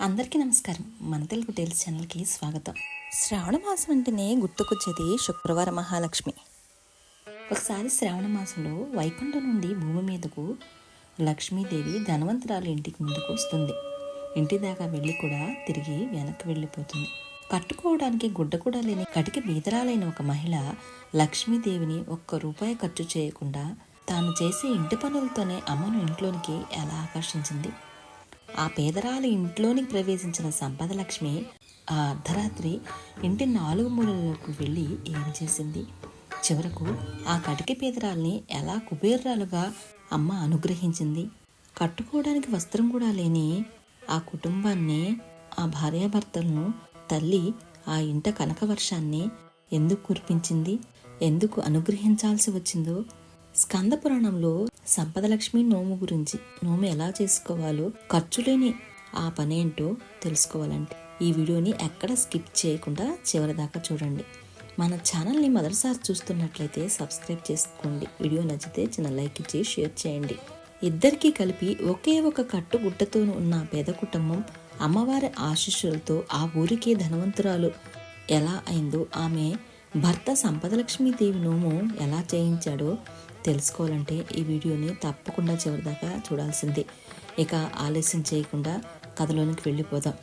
అందరికీ నమస్కారం. మన తెలుగు టేల్స్ ఛానల్కి స్వాగతం. శ్రావణ మాసం అంటేనే గుర్తుకొచ్చేది శుక్రవార మహాలక్ష్మి. ఒకసారి శ్రావణ మాసంలో వైకుంఠం నుండి భూమి మీదకు లక్ష్మీదేవి ధనవంతురాలు ఇంటికి ముందుకు వస్తుంది. ఇంటి దాకా వెళ్ళి కూడా తిరిగి వెనక్కి వెళ్ళిపోతుంది. కట్టుకోవడానికి గుడ్డ కూడా లేని కటికి బీదరాలైన ఒక మహిళ లక్ష్మీదేవిని ఒక్క రూపాయి ఖర్చు చేయకుండా తాను చేసే ఇంటి పనులతోనే అమ్మను ఇంట్లోనికి ఎలా ఆకర్షించింది? ఆ పేదరాలు ఇంట్లోనికి ప్రవేశించిన సంపద లక్ష్మి ఆ అర్ధరాత్రి ఇంటి నాలుగు మూలలకు వెళ్ళి ఏం చేసింది? చివరకు ఆ కటికి పేదరాల్ని ఎలా కుబేర్రాలుగా అమ్మ అనుగ్రహించింది? కట్టుకోవడానికి వస్త్రం కూడా లేని ఆ కుటుంబాన్ని ఆ భార్యాభర్తలను తల్లి ఆ ఇంట కనక వర్షాన్ని ఎందుకు కురిపించింది? ఎందుకు అనుగ్రహించాల్సి వచ్చిందో? స్కంద పురాణంలో సంపదలక్ష్మి నోము గురించి. నోము ఎలా చేసుకోవాలో ఖర్చు లేని ఆ పనేంటో తెలుసుకోవాలంటే ఈ వీడియోని ఎక్కడ స్కిప్ చేయకుండా చివరి దాకా చూడండి. మన ఛానల్ని మొదటిసారి చూస్తున్నట్లయితే సబ్స్క్రైబ్ చేసుకోండి. వీడియో నచ్చితే చిన్న లైక్ ఇచ్చి షేర్ చేయండి. ఇద్దరికీ కలిపి ఒకే ఒక కట్టు ఉన్న పేద కుటుంబం అమ్మవారి ఆశీస్సులతో ఆ ఊరికే ధనవంతురాలు ఎలా అయిందో ఆమె భర్త సంపదలక్ష్మీదేవి నోము ఎలా చేయించాడో తెలుసుకోవాలంటే ఈ వీడియోని తప్పకుండా చివరిదాకా చూడాల్సిందే. ఇక ఆలస్యం చేయకుండా కథలోనికి వెళ్ళిపోదాం.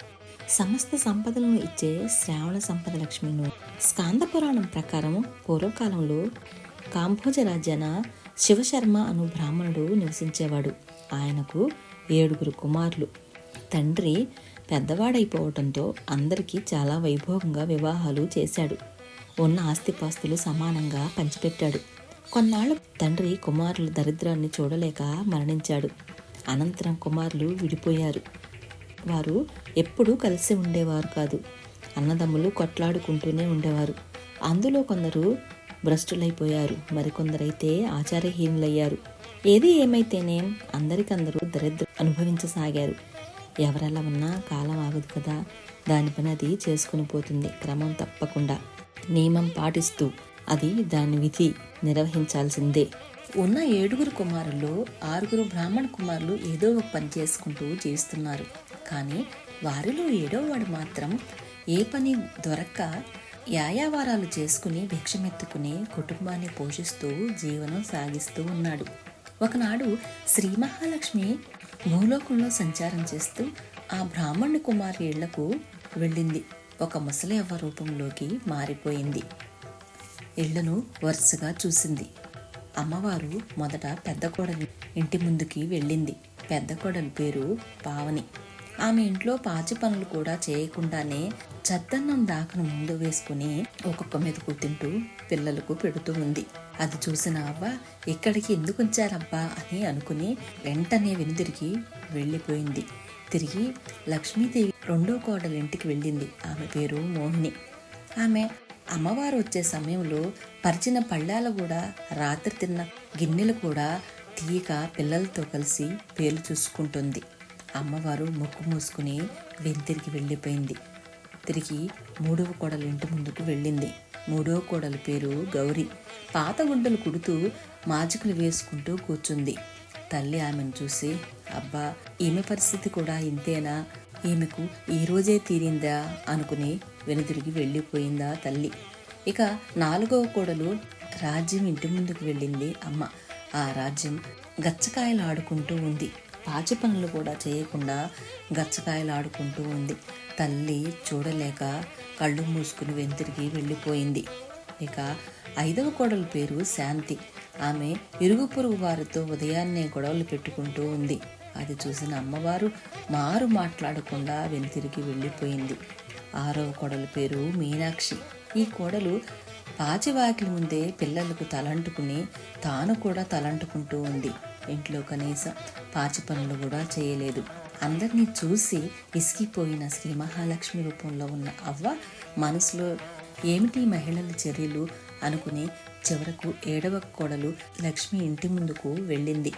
సమస్త సంపదలను ఇచ్చే శ్రావణ సంపద లక్ష్మిను స్కాంద పురాణం ప్రకారం పూర్వకాలంలో కాంభోజ రాజ్యాన శివశర్మ అను బ్రాహ్మణుడు నివసించేవాడు. ఆయనకు ఏడుగురు కుమారులు. తండ్రి పెద్దవాడైపోవటంతో అందరికీ చాలా వైభోగంగా వివాహాలు చేశాడు. ఉన్న ఆస్తిపాస్తులు సమానంగా పంచిపెట్టాడు. కొన్నాళ్ళు తండ్రి కుమారుల దరిద్రాన్ని చూడలేక మరణించాడు. అనంతరం కుమారులు విడిపోయారు. వారు ఎప్పుడూ కలిసి ఉండేవారు కాదు. అన్నదమ్ములు కొట్లాడుకుంటూనే ఉండేవారు. అందులో కొందరు భ్రష్టులైపోయారు. మరికొందరైతే ఆచారహీనులయ్యారు. ఏది ఏమైతేనేం అందరికందరూ దరిద్రం అనుభవించసాగారు. ఎవరెలా ఉన్నా కాలం ఆగదు కదా. దాని పని అది చేసుకుని పోతుంది. క్రమం తప్పకుండా. నియమం పాటిస్తూ అది దాని విధి నిర్వహించాల్సిందే. ఉన్న ఏడుగురు కుమారులు ఆరుగురు బ్రాహ్మణ కుమారులు ఏదో ఒక పని చేసుకుంటూ జీవిస్తున్నారు. కానీ వారిలో ఏడోవాడు మాత్రం ఏ పని దొరక్క యాయావారాలు చేసుకుని భిక్షమెత్తుకుని కుటుంబాన్ని పోషిస్తూ జీవనం సాగిస్తూ ఉన్నాడు. ఒకనాడు శ్రీ మహాలక్ష్మి భూలోకంలో సంచారం చేస్తూ ఆ బ్రాహ్మణు కుమారి ఇళ్ళకు వెళ్ళింది. ఒక ముసలి అవ్వ రూపంలోకి మారిపోయింది. ఇళ్ళను వరుసగా చూసింది. అమ్మవారు మొదట పెద్ద కోడలి ఇంటి ముందుకి వెళ్ళింది. పెద్ద కోడలి పేరు పావని. ఆమె ఇంట్లో పాచి పనులు కూడా చేయకుండానే చద్దన్నం దాకను ముందు వేసుకుని ఒక్కొక్క మెతుకు తింటూ పిల్లలకు పెడుతూ ఉంది. అది చూసిన అవ్వ ఇక్కడికి ఎందుకు వచ్చారబ్బా అని అనుకుని వెంటనే వెనుదిరిగి వెళ్ళిపోయింది. తిరిగి లక్ష్మీదేవి రెండో కోడలి ఇంటికి వెళ్ళింది. ఆమె పేరు మోహిని. ఆమె అమ్మవారు వచ్చే సమయంలో పరిచిన పళ్ళాలు కూడా రాత్రి తిన్న గిన్నెలు కూడా తీయక పిల్లలతో కలిసి పేలు చూసుకుంటుంది. అమ్మవారు మొక్కు మూసుకుని వెంతిరిగి వెళ్ళిపోయింది. తిరిగి మూడవ కోడలు ఇంటి ముందుకు వెళ్ళింది. మూడవ కోడలు పేరు గౌరీ. పాత గుండెలు కుడుతూ మాజికలు వేసుకుంటూ కూర్చుంది. తల్లి ఆమెను చూసి అబ్బా ఈమె పరిస్థితి కూడా ఇంతేనా? ఈమెకు ఈ రోజే తీరిందా? అనుకుని వెనుతిరిగి వెళ్ళిపోయిందా తల్లి? ఇక నాలుగవ కోడలు రాజ్యం ఇంటి ముందుకు వెళ్ళింది అమ్మ. ఆ రాజ్యం గచ్చకాయలు ఆడుకుంటూ ఉంది. పాచి పనులు కూడా చేయకుండా గచ్చకాయలు ఆడుకుంటూ ఉంది. తల్లి చూడలేక కళ్ళు మూసుకుని వెంతిరిగి వెళ్ళిపోయింది. ఇక ఐదవ కోడల పేరు శాంతి. ఆమె ఇరుగు పొరుగు వారితో ఉదయాన్నే గొడవలు పెట్టుకుంటూ ఉంది. అది చూసిన అమ్మవారు మారు మాట్లాడకుండా వెనుతిరిగి వెళ్ళిపోయింది. ఆరవ కోడలు పేరు మీనాక్షి. ఈ కోడలు పాచివాకిలి ముందే పిల్లలకు తలంటుకుని తాను కూడా తలంటుకుంటూ ఉంది. ఇంట్లో కనీసం పాచి పనులు కూడా చేయలేదు. అందరినీ చూసి విసిగిపోయిన శ్రీ మహాలక్ష్మి రూపంలో ఉన్న అవ్వ మనసులో ఏమిటి మహిళల చర్యలు అనుకుని చివరకు ఏడవ కోడలు లక్ష్మి ఇంటి ముందుకు వెళ్ళింది.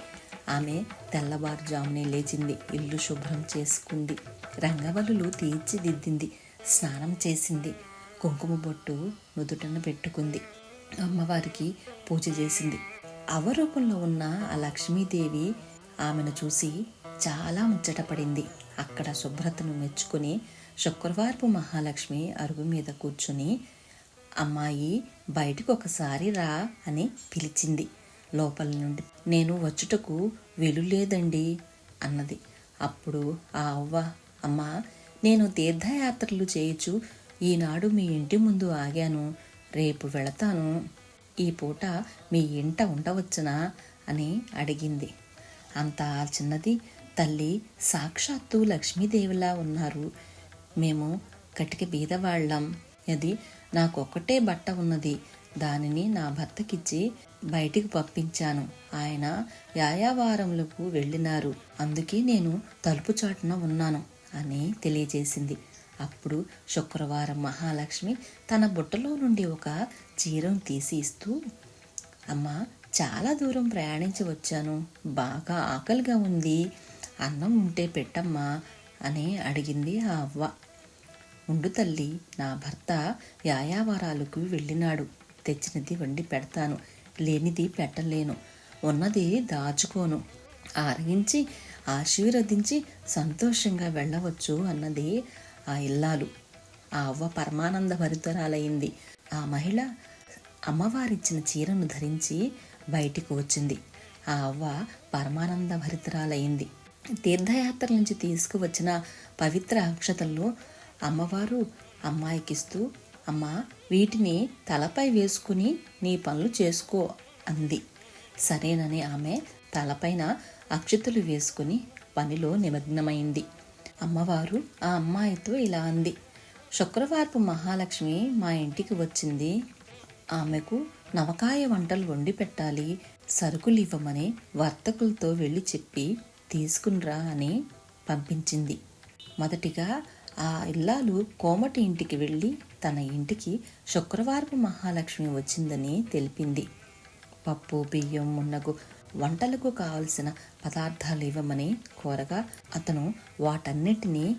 ఆమె తెల్లవారుజామునే లేచింది. ఇల్లు శుభ్రం చేసుకుంది. రంగవల్లులు తీర్చిదిద్దింది. స్నానం చేసింది. కుంకుమ బొట్టు నుదుటన పెట్టుకుంది. అమ్మవారికి పూజ చేసింది. అవరూపంలో ఉన్న ఆ లక్ష్మీదేవి ఆమెను చూసి చాలా ముచ్చటపడింది అక్కడ శుభ్రతను మెచ్చుకుని శుక్రవారపు మహాలక్ష్మి అరుగు మీద కూర్చుని అమ్మాయి బయటకు ఒకసారి రా అని పిలిచింది. లోపల నుండి నేను వచ్చుటకు వీలు లేదండి అన్నది. అప్పుడు ఆ అవ్వ అమ్మ నేను తీర్థయాత్రలు చేయొచ్చు ఈనాడు మీ ఇంటి ముందు ఆగాను. రేపు వెళతాను. ఈ పూట మీ ఇంట ఉండవచ్చునా? అని అడిగింది. అంత చిన్నది తల్లి సాక్షాత్తు లక్ష్మీదేవిలా ఉన్నారు. మేము కటిక బీదవాళ్ళం. అది నాకొక్కటే బట్ట ఉన్నది. దానిని నా భర్తకిచ్చి బయటికి పంపించాను. ఆయన యాయావారములకు వెళ్ళినారు. అందుకే నేను తలుపు చాటున ఉన్నాను. అని తెలియజేసింది. అప్పుడు శుక్రవారం మహాలక్ష్మి తన బుట్టలో నుండి ఒక చీరం తీసి ఇస్తూ అమ్మా చాలా దూరం ప్రయాణించి వచ్చాను. బాగా ఆకలిగా ఉంది. అన్నం ఉంటే పెట్టమ్మా అని అడిగింది ఆ అవ్వ. ఉండు తల్లి నా భర్త యాయావరాలకు వెళ్ళినాడు. తెచ్చినది వండి పెడతాను. లేనిది పెట్టలేను. ఉన్నది దాచుకోను. ఆరగించి ఆశీర్వదించి సంతోషంగా వెళ్ళవచ్చు అన్నది ఆ ఇల్లాలు. ఆ అవ్వ పరమానంద భరితరాలైంది. ఆ మహిళ అమ్మవారిచ్చిన చీరను ధరించి బయటికి వచ్చింది. ఆ అవ్వ పరమానంద భరితరాలైంది. తీర్థయాత్ర నుంచి తీసుకువచ్చిన పవిత్ర అక్షతల్లో అమ్మవారు అమ్మాయికిస్తూ అమ్మ వీటిని తలపై వేసుకుని నీ పనులు చేసుకో అంది. సరేనని ఆమె తలపైన అక్షతలు వేసుకుని పనిలో నిమగ్నమైంది. అమ్మవారు ఆ అమ్మాయితో ఇలా అంది శుక్రవారపు మహాలక్ష్మి మా ఇంటికి వచ్చింది. ఆమెకు నవకాయ వంటలు వండి పెట్టాలి. సరుకులు ఇవ్వమని వర్తకులతో వెళ్ళి చెప్పి తీసుకునిరా అని పంపించింది. మొదటిగా ఆ ఇల్లాలు కోమటి ఇంటికి వెళ్ళి తన ఇంటికి శుక్రవారపు మహాలక్ష్మి వచ్చిందని తెలిపింది. పప్పు బియ్యం మున్నగు వంటలకు కావలసిన పదార్థాలు ఇవ్వమని కోరగా అతను వాటన్నిటినీ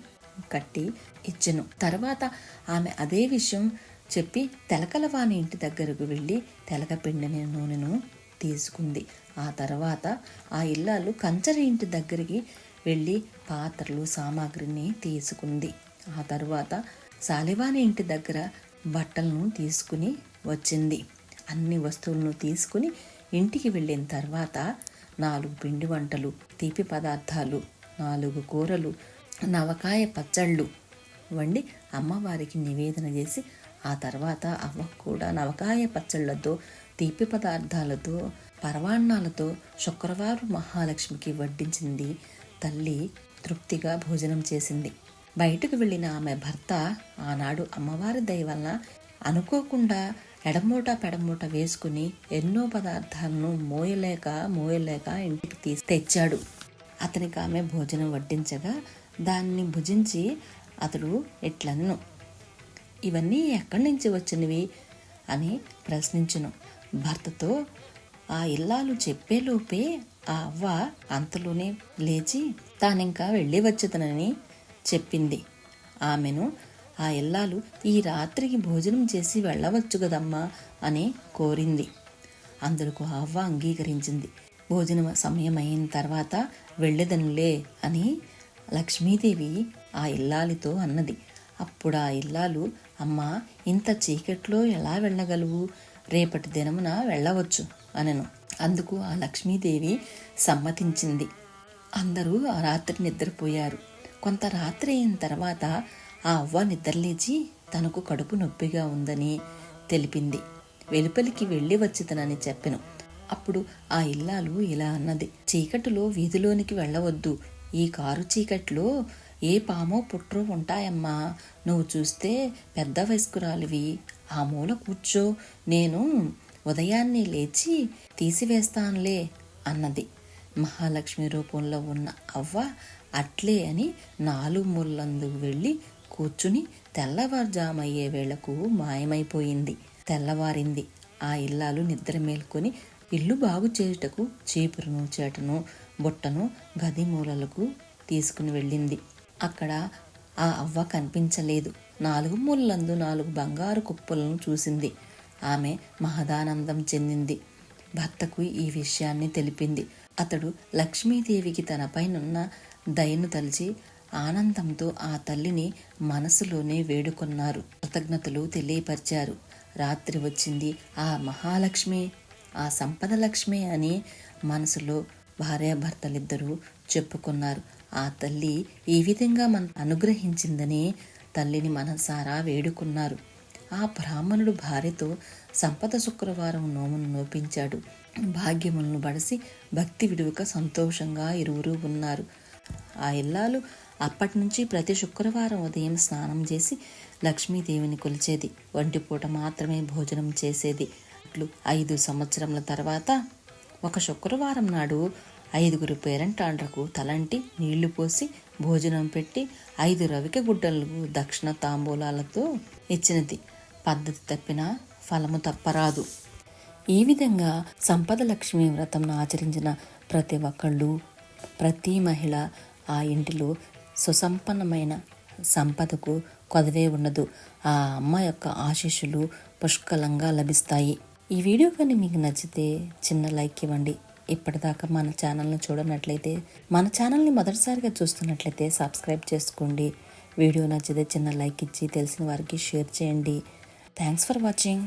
కట్టి ఇచ్చెను. తర్వాత ఆమె అదే విషయం చెప్పి తెలకలవాని ఇంటి దగ్గరకు వెళ్ళి తెలకపిండిని నూనెను తీసుకుంది. ఆ తర్వాత ఆ ఇల్లాలు కంచరి ఇంటి దగ్గరికి వెళ్ళి పాత్రలు సామాగ్రిని తీసుకుంది. ఆ తర్వాత సాలివాని ఇంటి దగ్గర బట్టలను తీసుకుని వచ్చింది. అన్ని వస్తువులను తీసుకుని ఇంటికి వెళ్ళిన తర్వాత నాలుగు పిండి వంటలు తీపి పదార్థాలు నాలుగు కూరలు నవకాయ పచ్చళ్ళు వండి అమ్మవారికి నివేదన చేసి ఆ తర్వాత అవ్వ కూడా నవకాయ పచ్చళ్ళతో తీపి పదార్థాలతో పరవాన్నాలతో శుక్రవారం మహాలక్ష్మికి వడ్డించింది తల్లి తృప్తిగా భోజనం చేసింది. బయటకు వెళ్ళిన ఆమె భర్త ఆనాడు అమ్మవారి దయ వలన అనుకోకుండా ఎడమూట పెడమూట వేసుకుని ఎన్నో పదార్థాలను మోయలేక మోయలేక ఇంటికి తీసి తెచ్చాడు. అతనికి ఆమె భోజనం వడ్డించగా దాన్ని భుజించి అతడు ఎట్లన్ను? ఇవన్నీ ఎక్కడి నుంచి వచ్చినవి? అని ప్రశ్నించును. భర్తతో ఆ ఇల్లాలు చెప్పేలోపే ఆ అవ్వ అంతలోనే లేచి తానింకా వెళ్ళి వచ్చేదనని చెప్పింది. ఆమెను ఆ ఇల్లాలు ఈ రాత్రికి భోజనం చేసి వెళ్ళవచ్చు కదమ్మా అని కోరింది. అందుకు అవ్వ అంగీకరించింది. భోజనం సమయం అయిన తర్వాత వెళ్ళేదనులే అని లక్ష్మీదేవి ఆ ఇల్లాలితో అన్నది. అప్పుడు ఆ ఇల్లాలు అమ్మా ఇంత చీకట్లో ఎలా వెళ్ళగలవు? రేపటి దినమున వెళ్ళవచ్చు అనను. అందుకు ఆ లక్ష్మీదేవి సమ్మతించింది. అందరూ ఆ రాత్రి నిద్రపోయారు. కొంత రాత్రి అయిన తర్వాత ఆ అవ్వ నిద్రలేచి తనకు కడుపు నొప్పిగా ఉందని తెలిపింది. వెలుపలికి వెళ్ళి వచ్చితనని చెప్పెను. అప్పుడు ఆ ఇల్లాలు ఇలా అన్నది. చీకటిలో వీధిలోనికి వెళ్ళవద్దు. ఈ కారు చీకట్లో ఏ పామో పుట్రో ఉంటాయమ్మా. నువ్వు చూస్తే పెద్ద వయస్కురాలివి ఆ మూల కూర్చో. నేను ఉదయాన్నే లేచి తీసివేస్తానులే అన్నది. మహాలక్ష్మి రూపంలో ఉన్న అవ్వ అట్లే అని నాలుగు ముళ్ళందుకు వెళ్ళి కూర్చుని తెల్లవారుజామయ్యే వేళకు మాయమైపోయింది. తెల్లవారింది. ఆ ఇల్లాలు నిద్ర మేల్కొని ఇల్లు బాగు చేయుటకు చీపురును చేటను బుట్టను గది మూలలకు తీసుకుని వెళ్ళింది. అక్కడ ఆ అవ్వ కనిపించలేదు. నాలుగు మూలలందు నాలుగు బంగారు కుప్పలను చూసింది. ఆమె మహదానందం చెందింది. భర్తకు ఈ విషయాన్ని తెలిపింది. అతడు లక్ష్మీదేవికి తనపైనున్న దయను తలిచి ఆనందంతో ఆ తల్లిని మనసులోనే వేడుకొన్నారు. కృతజ్ఞతలు తెలియపరిచారు. రాత్రి వచ్చింది. ఆ మహాలక్ష్మి ఆ సంపద లక్ష్మి అని మనసులో భార్యాభర్తలిద్దరూ చెప్పుకున్నారు. ఆ తల్లి ఈ విధంగా మన అనుగ్రహించిందని తల్లిని మనసారా వేడుకున్నారు. ఆ బ్రాహ్మణుడు భార్యతో సంపద శుక్రవారం నోమును నోపించాడు. భాగ్యములను బడిసి భక్తి విడువక సంతోషంగా ఇరువురు ఉన్నారు. ఆ ఇల్లాలు అప్పటి నుంచి ప్రతి శుక్రవారం ఉదయం స్నానం చేసి లక్ష్మీదేవిని కొలిచేది. ఒంటిపూట మాత్రమే భోజనం చేసేది. అట్లు ఐదు సంవత్సరముల తర్వాత ఒక శుక్రవారం నాడు ఐదుగురు పేరంటాండ్రకు తలంటి నీళ్ళు పోసి భోజనం పెట్టి ఐదు రవిక గుడ్డలకు దక్షిణ తాంబూలాలతో ఇచ్చినది. పద్ధతి తప్పిన ఫలము తప్పరాదు. ఈ విధంగా సంపద లక్ష్మి వ్రతంను ఆచరించిన ప్రతి ఒక్కళ్ళు ప్రతి మహిళ ఆ ఇంటిలో సుసంపన్నమైన సంపదకు కొదవే ఉండదు. ఆ అమ్మ యొక్క ఆశీస్సులు పుష్కలంగా లభిస్తాయి. ఈ వీడియో కానీ మీకు నచ్చితే చిన్న లైక్ ఇవ్వండి. ఇప్పటిదాకా మన ఛానల్ని చూడనట్లయితే మన ఛానల్ని మొదటిసారిగా చూస్తున్నట్లయితే సబ్స్క్రైబ్ చేసుకోండి. వీడియో నచ్చితే చిన్న లైక్ ఇచ్చి తెలిసిన వారికి షేర్ చేయండి. Thanks for watching.